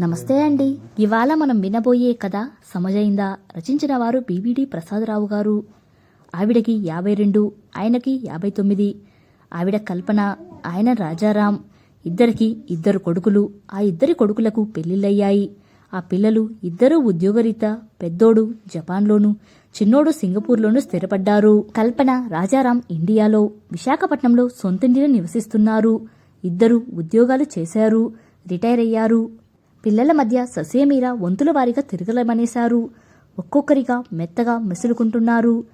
నమస్తే అండి. ఇవాళ మనం వినబోయే కథ సమజైందా రచించిన వారు బీబీడి ప్రసాదరావు గారు. ఆవిడకి యాభై రెండు ఆయనకి యాభై తొమ్మిది. ఆవిడ కల్పన ఆయన రాజారాం. ఇద్దరికి ఇద్దరు కొడుకులు. ఆ ఇద్దరి కొడుకులకు పెళ్ళిళ్ళయ్యాయి ఆ పిల్లలు ఇద్దరూ ఉద్యోగరీత్యా పెద్దోడు జపాన్లోను చిన్నోడు సింగపూర్లోను స్థిరపడ్డారు. కల్పన రాజారాం ఇండియాలో విశాఖపట్నంలో సొంతింటిని నివసిస్తున్నారు. ఇద్దరు ఉద్యోగాలు చేశారు రిటైర్ అయ్యారు. పిల్లల మధ్య ససేమీర వంతుల వారిగా తిరగలమనేశారు. ఒక్కొక్కరిగా మెత్తగా మెసులుకుంటున్నారు.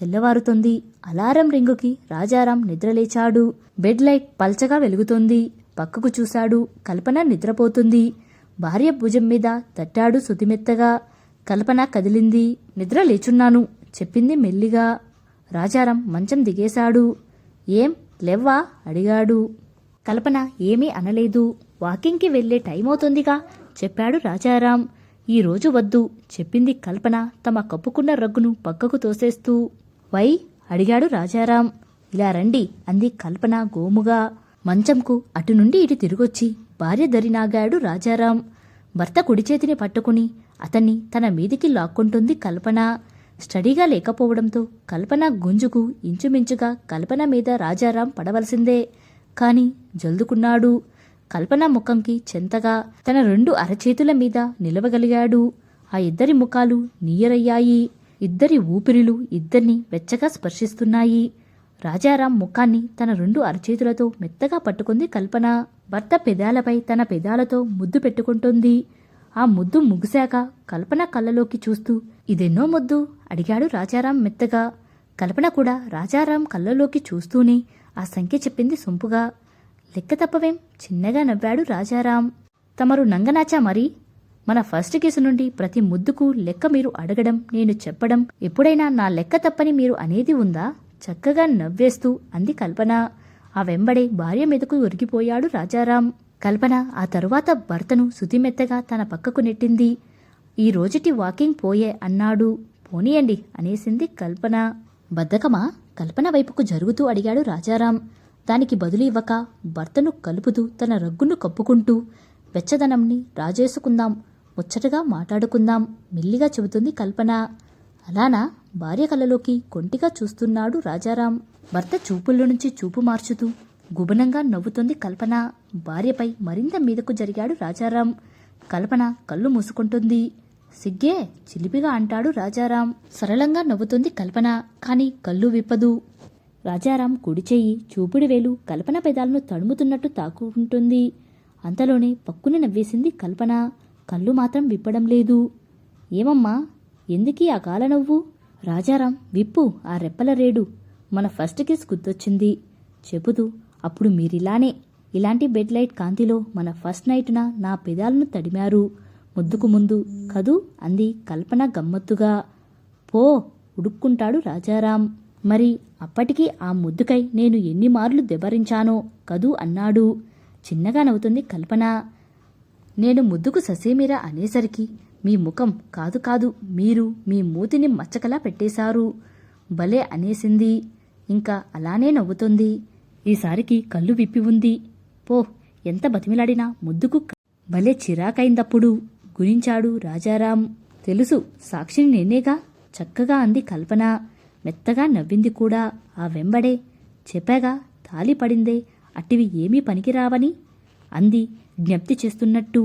తెల్లవారుతోంది. అలారం రింగుకి రాజారాం నిద్రలేచాడు. బెడ్ లైట్ పల్చగా వెలుగుతోంది. పక్కకు చూశాడు. కల్పన నిద్రపోతుంది. భార్య భుజం మీద తట్టాడు సుతిమెత్తగా కల్పన కదిలింది. నిద్ర లేచున్నాను. చెప్పింది మెల్లిగా. రాజారాం మంచం దిగేశాడు. ఏం? లెవ్వా? అడిగాడు. కల్పన ఏమీ అనలేదు. వాకింగ్కి వెళ్ళే టైం అవుతుందిగా చెప్పాడు రాజారాం. ఈ రోజు వద్దు. చెప్పింది కల్పన తమ కప్పుకున్న రగ్గును పక్కకు తోసేస్తూ. వై? అడిగాడు రాజారాం. ఇలా రండి అంది కల్పన గోముగా. మంచంకు అటు నుండి ఇటు తిరిగొచ్చి భార్య దరినాగాడు రాజారాం. భర్త కుడి చేతిని పట్టుకుని అతన్ని తన మీదికి లాక్కుంటుంది కల్పన. స్టడీగా లేకపోవడంతో కల్పన గుంజుకు ఇంచుమించుగా కల్పన మీద రాజారాం పడవలసిందే. కాని జల్దుకున్నాడు. కల్పన ముఖంకి చెంతగా తన రెండు అరచేతుల మీద నిలవగలిగాడు. ఆ ఇద్దరి ముఖాలు నీయరయ్యాయి. ఇద్దరి ఊపిరిలు ఇద్దరిని వెచ్చగా స్పర్శిస్తున్నాయి. రాజారాం ముఖాన్ని తన రెండు అరచేతులతో మెత్తగా పట్టుకుంది కల్పన. భర్త పెదాలపై తన పెదాలతో ముద్దు పెట్టుకుంటుంది. ఆ ముద్దు ముగిశాక కల్పన కళ్ళలోకి చూస్తూ ఇదెన్నో ముద్దు? అడిగాడు రాజారాం మెత్తగా. కల్పన కూడా రాజారాం కళ్ళలోకి చూస్తూనే ఆ సంఖ్య చెప్పింది సొంపుగా. లెక్క తప్పవేం? చిన్నగా నవ్వాడు రాజారాం. తమరు నంగనాచా మరి? మన ఫస్ట్ కేసు నుండి ప్రతి ముద్దుకు లెక్క మీరు అడగడం నేను చెప్పడం ఎప్పుడైనా నా లెక్క తప్పని మీరు అనేది ఉందా? చక్కగా నవ్వేస్తూ అంది కల్పన. ఆ వెంబడే భార్య మీదకు ఒరిగిపోయాడు రాజారాం. కల్పన ఆ తరువాత భర్తను శుతిమెత్తగా తన పక్కకు నెట్టింది. ఈ రోజుటి వాకింగ్ పోయే అన్నాడు. పోనీయండి అనేసింది కల్పన. బద్ధకమా? కల్పన వైపుకు జరుగుతూ అడిగాడు రాజారాం. దానికి బదులు ఇవ్వక భర్తను కలుపుతూ తన రగ్గును కప్పుకుంటూ వెచ్చదనంని రాజేసుకుందాం ముచ్చటగా మాట్లాడుకుందాం మెల్లిగా చెబుతుంది కల్పన. అలానా? భార్య కలలోకి కొంటిగా చూస్తున్నాడు రాజారాం. భర్త చూపుల్లో నుంచి చూపు మార్చుతూ గుబనంగా నవ్వుతుంది కల్పన. భార్యపై మరింత మీదకు జరిగాడు రాజారాం. కల్పన కళ్ళు మూసుకుంటుంది. సిగ్గే చిలిపిగా అంటాడు రాజారాం. సరళంగా నవ్వుతుంది కల్పన కాని కళ్ళు విప్పదు. రాజారాం కుడి చూపుడు వేలు కల్పన పెదాలను తడుముతున్నట్టు తాకుంటుంది అంతలోనే పక్కున నవ్వేసింది కల్పన. కళ్ళు మాత్రం విప్పడం లేదు. ఏమమ్మా ఎందుకీ ఆ కాల నవ్వు? రాజారాం విప్పు ఆ రెప్పల రేడు. మన ఫస్ట్ కిస్ గుర్తొచ్చింది. చెబుతూ అప్పుడు మీరిలానే. ఇలాంటి బెడ్ లైట్ కాంతిలో మన ఫస్ట్ నైట్న నా పెదాలను తడిమారు. ముద్దుకు ముందు కదూ అంది కల్పన గమ్మత్తుగా. పో ఉడుక్కుంటాడు రాజారాం. మరి అప్పటికి ఆ ముద్దుకై నేను ఎన్ని మార్లు దెబ్బరించానో కదూ అన్నాడు. చిన్నగా నవ్వుతుంది కల్పన. నేను ముద్దుకు ససేమిరా అనేసరికి మీ ముఖం కాదు కాదు మీరు మీ మూతిని మచ్చకలా పెట్టేశారు. భలే అనేసింది. ఇంకా అలానే నవ్వుతుంది. ఈసారికి కళ్ళు విప్పి ఉంది. పో ఎంత బతిమిలాడినా ముద్దుకు భలే చిరాకైందప్పుడు గురించాడు రాజారాం. తెలుసు సాక్షిని నేనేగా? చక్కగా అంది కల్పన. మెత్తగా నవ్వింది కూడా ఆ వెంబడే. చెప్పాగా తాలి పడిందే అట్టివి ఏమీ పనికిరావని? అంది జ్ఞప్తి చేస్తున్నట్టు.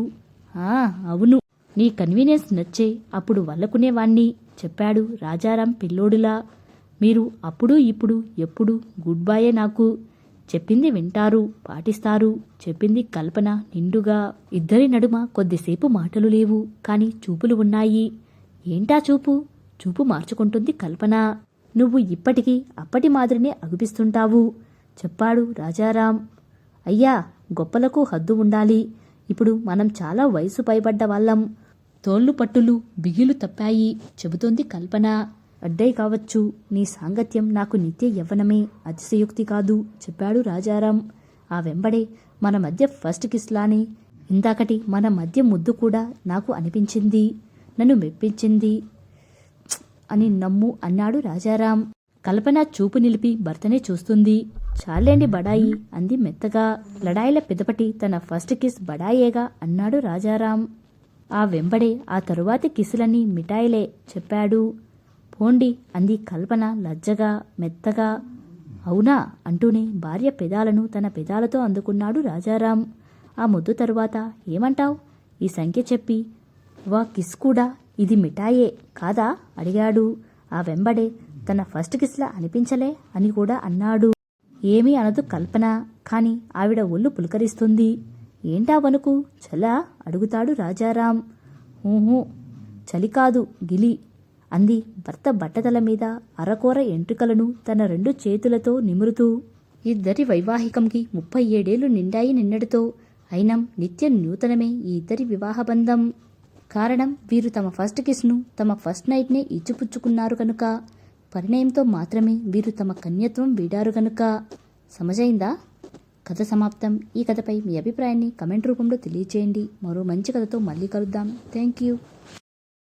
ఆ అవును. నీ కన్వీనియన్స్ నచ్చే అప్పుడు వల్లకునేవాణ్ణి చెప్పాడు రాజారాం పిల్లోడులా. మీరు అప్పుడు ఇప్పుడు ఎప్పుడు గుడ్ బాయే నాకు. చెప్పింది వింటారు పాటిస్తారు చెప్పింది కల్పన నిండుగా. ఇద్దరి నడుమ కొద్దిసేపు మాటలు లేవు కాని చూపులు ఉన్నాయి. ఏంటా చూపు? చూపు మార్చుకుంటుంది కల్పన. నువ్వు ఇప్పటికీ అప్పటి మాదిరినే అగుపిస్తుంటావు. చెప్పాడు రాజారాం. అయ్యా గొప్పలకు హద్దు ఉండాలి. ఇప్పుడు మనం చాలా వయసు పైబడ్డ వాళ్ళం. తోళ్ళు పట్టులు బిగిలు తప్పాయి చెబుతోంది కల్పన. అడ్డై కావచ్చు నీ సాంగత్యం నాకు నిత్య యవ్వనమే అతిశయోక్తి కాదు చెప్పాడు రాజారాం. ఆ వెంబడే మన మధ్య ఫస్ట్ కిస్లానే ఇందాకటి మన మధ్య ముద్దు కూడా నాకు అనిపించింది నన్ను మెప్పించింది. అని నమ్ము అన్నాడు రాజారాం. కల్పన చూపు నిలిపి భర్తనే చూస్తుంది. చాలేండి బడాయి అంది మెత్తగా. లడాయిల పెదపటి తన ఫస్ట్ కిస్ బడాయేగా అన్నాడు రాజారాం. ఆ వెంబడే ఆ తరువాతి కిసులన్నీ మిఠాయిలే చెప్పాడు. పోండి అంది కల్పన లజ్జగా మెత్తగా. అవునా అంటూనే భార్య పెదాలను తన పెదాలతో అందుకున్నాడు రాజారాం. ఆ ముద్దు తరువాత ఏమంటావ్? ఈ సంఖ్య చెప్పి వా కిస్ కూడా ఇది మిఠాయే కాదా? అడిగాడు. ఆ వెంబడే తన ఫస్ట్ కిస్లా అనిపించలే అని కూడా అన్నాడు. ఏమీ అనదు కల్పన కాని ఆవిడ ఒళ్ళు పులకరిస్తుంది. ఏంటా వణుకు? చలా? అడుగుతాడు రాజారాం. ఊహూ చలి కాదు గిలి అంది భర్త బట్టతల మీద అరకోర ఎంట్రుకలను తన రెండు చేతులతో నిమురుతూ. ఇద్దరి వైవాహికంకి ముప్పై ఏడేళ్ళు నిండాయి నిన్నటితో. అయినం నిత్యం నూతనమే ఈ ఇద్దరి వివాహబంధం కారణం వీరు తమ ఫస్ట్ కిస్ను తమ ఫస్ట్ నైట్నే ఇచ్చిపుచ్చుకున్నారు కనుక. పరిణయంతో మాత్రమే వీరు తమ కన్యత్వం వీడారు కనుక సమజైందా? కథ సమాప్తం. ఈ కథపై మీ అభిప్రాయాన్ని కమెంట్ రూపంలో తెలియచేయండి. మరో మంచి కథతో మళ్ళీ కలుద్దాం. Thank you.